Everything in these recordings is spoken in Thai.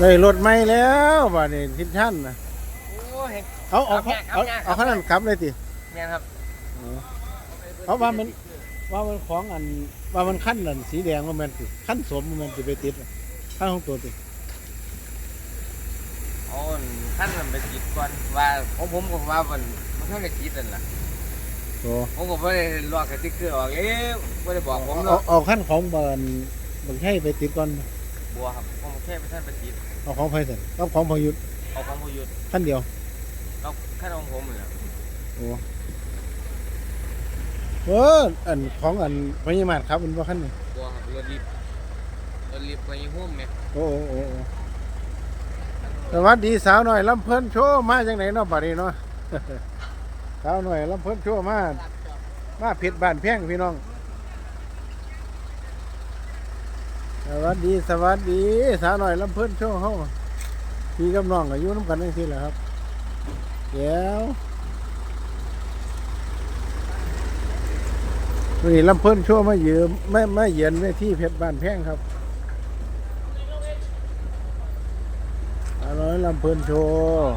ได้รถใหม่แล้วบ่านี่ทิศชันนะโอ้ยเอาเอาเอาเอาเอา เอาขนาดขับเลยติแม่นครับเอาว่ามันว่ามันของอันว่ามันขั้นนั่นสีแดงว่ามันติขั้นสมว่ามันสิไปติดอะขั้นของตัวติเอาขั้นมันไปจิตก่อนว่าของผมผมว่ามันมันเท่ากับจิตนั่นแหละโอ้ผมก็ไม่ได้ลอกสติ๊กเกอร์ออกเอ๊ะไม่ได้บอกผมเอาเนาะเอาขั้นของบานบางให้ไปติดก่อน บัวครับผมแค่ไปท่านไปจิตเอาของไฟเสร็จเอาของพอยุทธเอาของผู้ยุทธขั้นเดียวเอาขั้นของผมเลยโอ้เอออันของอันพญามาศครับมันว่าขั้นนี่บัวครับรถลิฟต์รถลิฟต์ไปยี่ห้อมไหมโอ้โอ้โอ้โอ้สวัสดีสาวหน่อยลำเพิ่นโชว์มาจังไหนเนาะบัดนี้เนาะ สาวหน่อยลำเพิ่นโชว์มามาผิดบ้านแพงพี่น้อง สวัสดีสวัสดีสาวหน่อยลำเพิ่นโชว์เฮาพี่กับน้องอายุน้ำกันทั้งที่แหละครับเดี๋ยววันนี้ลำเพิ่นโชว์มาเยืมไม่ไม่เยือนเวทีเพชรบ้านแพงครับสาวน้อยลำเพิ่นโชว์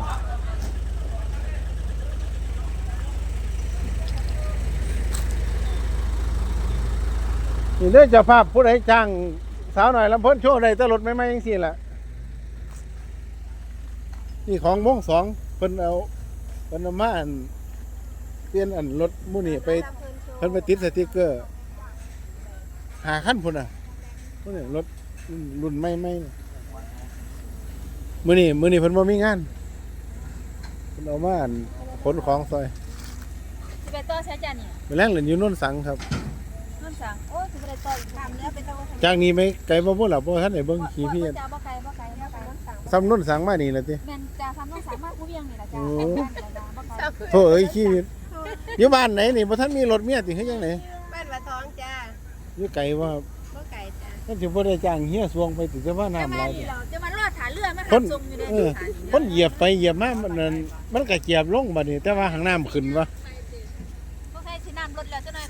นี่เด้อเจ้าภาพผู้ใดจ้าง สาวหน่อยลำเพิ่นโชว์ได้แตลดไม่ไม่ยังสี่แหละนี่ของมงสองเพิ่นเอาเพิ่นเอามาอันเปลี่ยนอันรถหมู่นี่ไปเพิ่นไปติดสติกเกอร์ หาขั้นพุ่นอะพวกนี้รถรุ่นใหม่ๆนี่มื้อนี้มื้อนี้เพิ่นบ่มีงานเพิ่นเอามาอั่นขนของซอยสิไปต่อใช้จานนี่ไปแรงเหลืออยู่โน่นสังครับ น้ำสังโอ้สิไปต่ออีกทำแล้วไปต่อว่าจากนี้ไหมไกลบ่พุ่นล่ะบ่ทันได้เบิ่งขี่พี่บ่จ้าบ่ไกลบ่ไกลบ่ไกลน้ำสังซ้ำโน่นสังมานี่ล่ะติแม่นจ้าทำน้ำสังมากผู้เวียงนี่ล่ะจ้าโอ้แม่นจ้าบ่ไกลโธ่เอ้ยขี่พี่อยู่บ้านไหนนี่บ่ทันมีรถเมียติเฮ็ดจังไดบ้านว่าท้องจ้าอยู่ไกลว่าครับบ่ไก่จ้าท่านสิบ่ได้จ้างเฮียสวงไปติแต่ว่าน้ำจะหมาลายนี่เราจะมารอดฐานเรือมาคหานทรงอยู่ในเอที่อฐานนี่คนเหยียบไปเหยียบมามันนั่นมันก็เจียบลงบัดนี้แต่ว่าหางน้ำขึ้นวะ บ่ใช่สิน้ำรถแล้วจะน้อย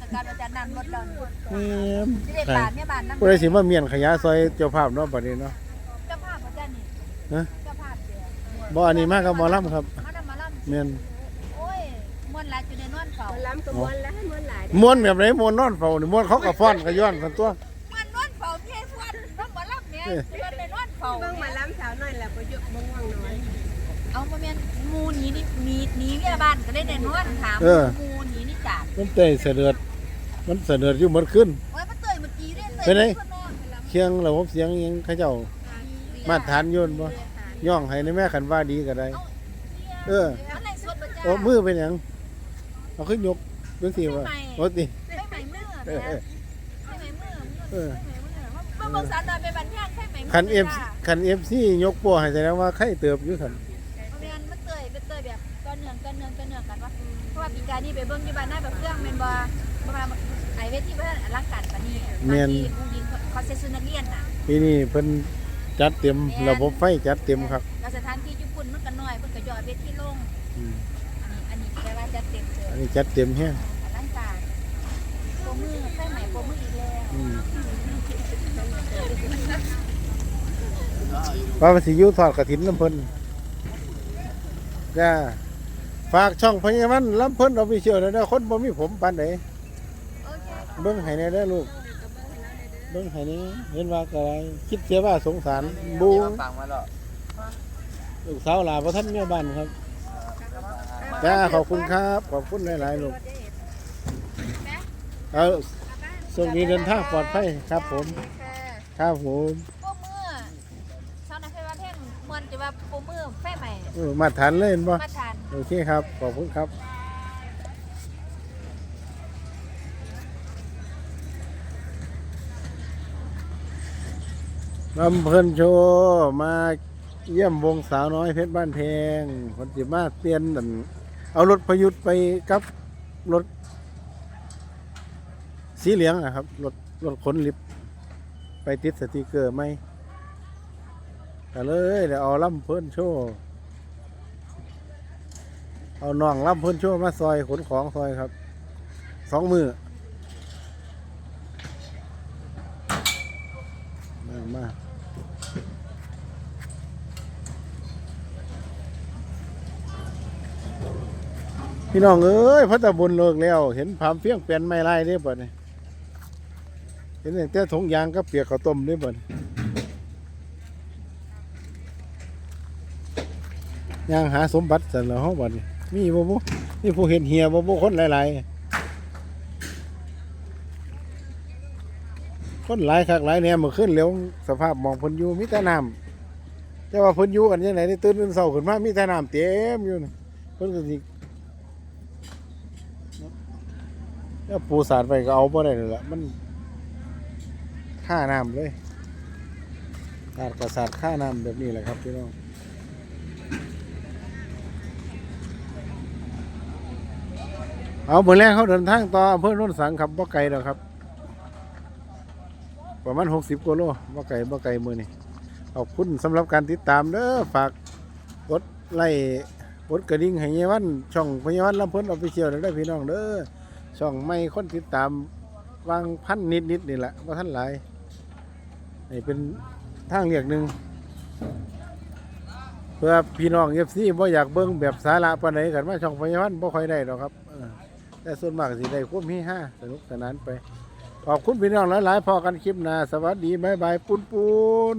กับการว่าจะน้ำรถแล้วนี่เอิ่มสิได้บาทเนี่ยบาทน้ำผู้ใดสิมาเมียนขยะซอยเจ้าภาพเนาะบัดนี้เนาะเจ้าภาพบ่จ้านี่ฮะเจ้าภาพเด้อบ่อันนี้มากกับหมอลำครับเขานำมาล่ำเมียนโอ้ยม่วนหลายอยู่ในนอนเฝ้ามันล้ำกับมวนแล้วให้มวนหลายม้วนแบบไหนม้วนนอนเฝ้านี่ม้วนเขาก็ฟ้อนก็ย้อนกันตัวม่วนนอนเฝ้าพี่ให้ฟวนน้ำบ่ล่ำเนี่ยสิว่าไปนอนเฝ้าเบิ่งมาล้ำสาวหน่อยแหละบ่เยอะบ่ง่วงนอนเอามาแม่นหมูหนีนี่หนีหนีเมียบ้านก็ได้แน่นอนถามเออหมูหนีนี่จ้ามันเตยเสด็จ มันเสด็จอยู่หมดขึ้น โอ้ยมาเตยเมื่อกี้เด้เป็นไง ข้างนอกไปแล้วเคียงระบบเสียงอิหยังเขาเจ้า มาตรฐานโยนบ่ ย่องให้ในแม่คันว่าดีก็ได้ เอออะไรสดบ่จ้าโอ้มือเป็นหยังเอาขึ้นยกเบิ่งสิว่าโอ้ติใช่ไหมมือเออเออใช่ไหมมือเออใช่ไหมมือมาเบิ่งสารนอนไปบันแพงใช่ไหมมืคันเอฟจ้าคันเอฟซียกโป้ให้แสดงว่าใครเติบอยู่คันเอาแม่นมาเตยไปเตยแบบก้อนเนืองก้อนเนืองก้อนเนืองกันว่าเพราะว่าปีกายนี่ไปเบิ่งที่บ้านหน้าแบบเครื่องแม่นบ่เพราะว่า ไอ้เวทีเพิ่นอลังการปานนี้บางทีผู้หญิงเขาใส่ชุดนักเรียนน่ะปีนี้เพิ่นจัดเต็มระบบไฟจัดเต็มครับแล้วสถานที่ญี่ปุ่นมันก็น้อยเพิ่นก็ย่อเวทีลง อืมอันนี้อันนี้แปลว่าจะเต็มเกิอันนนี้จัดเต็มแฮงอลังการโปรมือใช่ไหมโปรมืออีกแล้วอืมว่ามันสิอยู่ทอดกฐินลำเพิ่นจ้าฝากช่องพญามันลำเพิ่นเอาไปเชื่อแล้วนะคนบ่มีผมปานใดโอ เคเบิ่งให้แน่เด้อลูก เบิ่งให้แนี่เห็นว่าก็ไรคิดเสียว่าสงสารบูเดี๋ยวฟังมาแล้วลูกสาวหลาบ่ทันแม่บ้านครับจ้าขอบคุณครับ ขอบคุณหลายๆลูกเอาส่งดีเดินทางปลอดภัยครับผม ครับผมโปรมือชาวนาเคยว่าเพ่งมวนจะว่าโปรมือแฟใหม่เออมาทานเลยเห็นบ่มาทาน โอเคครับ ขอบคุณครับ ลำเพลินโชว์มาเยี่ยมวงสาวน้อยเพชรบ้านแพงคนจิมาเปลี่ยนนั่นเอารถประยุทธ์ไปกับรถ สีเหลืองอะครับรถรถขนลิฟต์ไปติดสติกเกอร์ไหมก็เลยเดี๋ยวเอาลำเพลินโชว์เอาน่องลำเพ้นโชั่วมาซอยขนของซอยครับสองมือมามา พี่น้องเอ้ยพระตะบุญเลิกแล้ว เห็นผามเพียงเปลี่ยนไม้ลายได้บ่เนี่ยเห็นแต่ถุงยางก็เปียกข้าวต้มได้บ่เนี่ยยางหาสมบัติสันแล้วเฮาบ่นี่มีบ่บ่นี่ผู้เห็นเหียบ่บ่คนหลายๆคนหลายคักหลายแหน่เมื่อคืนเร็วสภาพมองพนยูมีแต่น้ำแต่ว่าพนยูกันจังไดนี่ตื่นเช้าขึ้นมามีแต่น้ำเต็มอยู่นี่เพิ่นก็สิ ถ้าปูสาดไปก็เอาบ่ได้เลยละมันค่าน้ำเลยสาดกับสาดค่าน้ำแบบนี้แหละครับพี่น้องเอาเมื่อแรกเขาเดินทางต่ออำเภอโน่นสังครับบ่ไกลหรอกครับ ประมาณหกสิบกิโลบ่ไกลบ่ไกลมือนี่ขอบคุณสำหรับการติดตามเด้อฝากกดไลค์กดกระดิ่งให้ยายวันช่องพยาวันลำเพิ่นออฟฟิเชียลเด้พี่น้องเด้อ ช่องไม่คนติดตามวางพันนิดนิดนี่แหละว่าท่านหลายนี่เป็นทางเรียกหนึ่งเพื่อพี่น้องเอฟซีบ่อยากเบิ่งแบบสาระปานใดกันมาช่องพยาวันบ่ค่อยได้หรอกครับแต่ส่วนมากสิได้ควบมีห้าสนุกสนานไป ขอบคุณพี่น้องหลายๆพอกันคลิปหน้าสวัสดีบ๊ายบายปุ้นปุน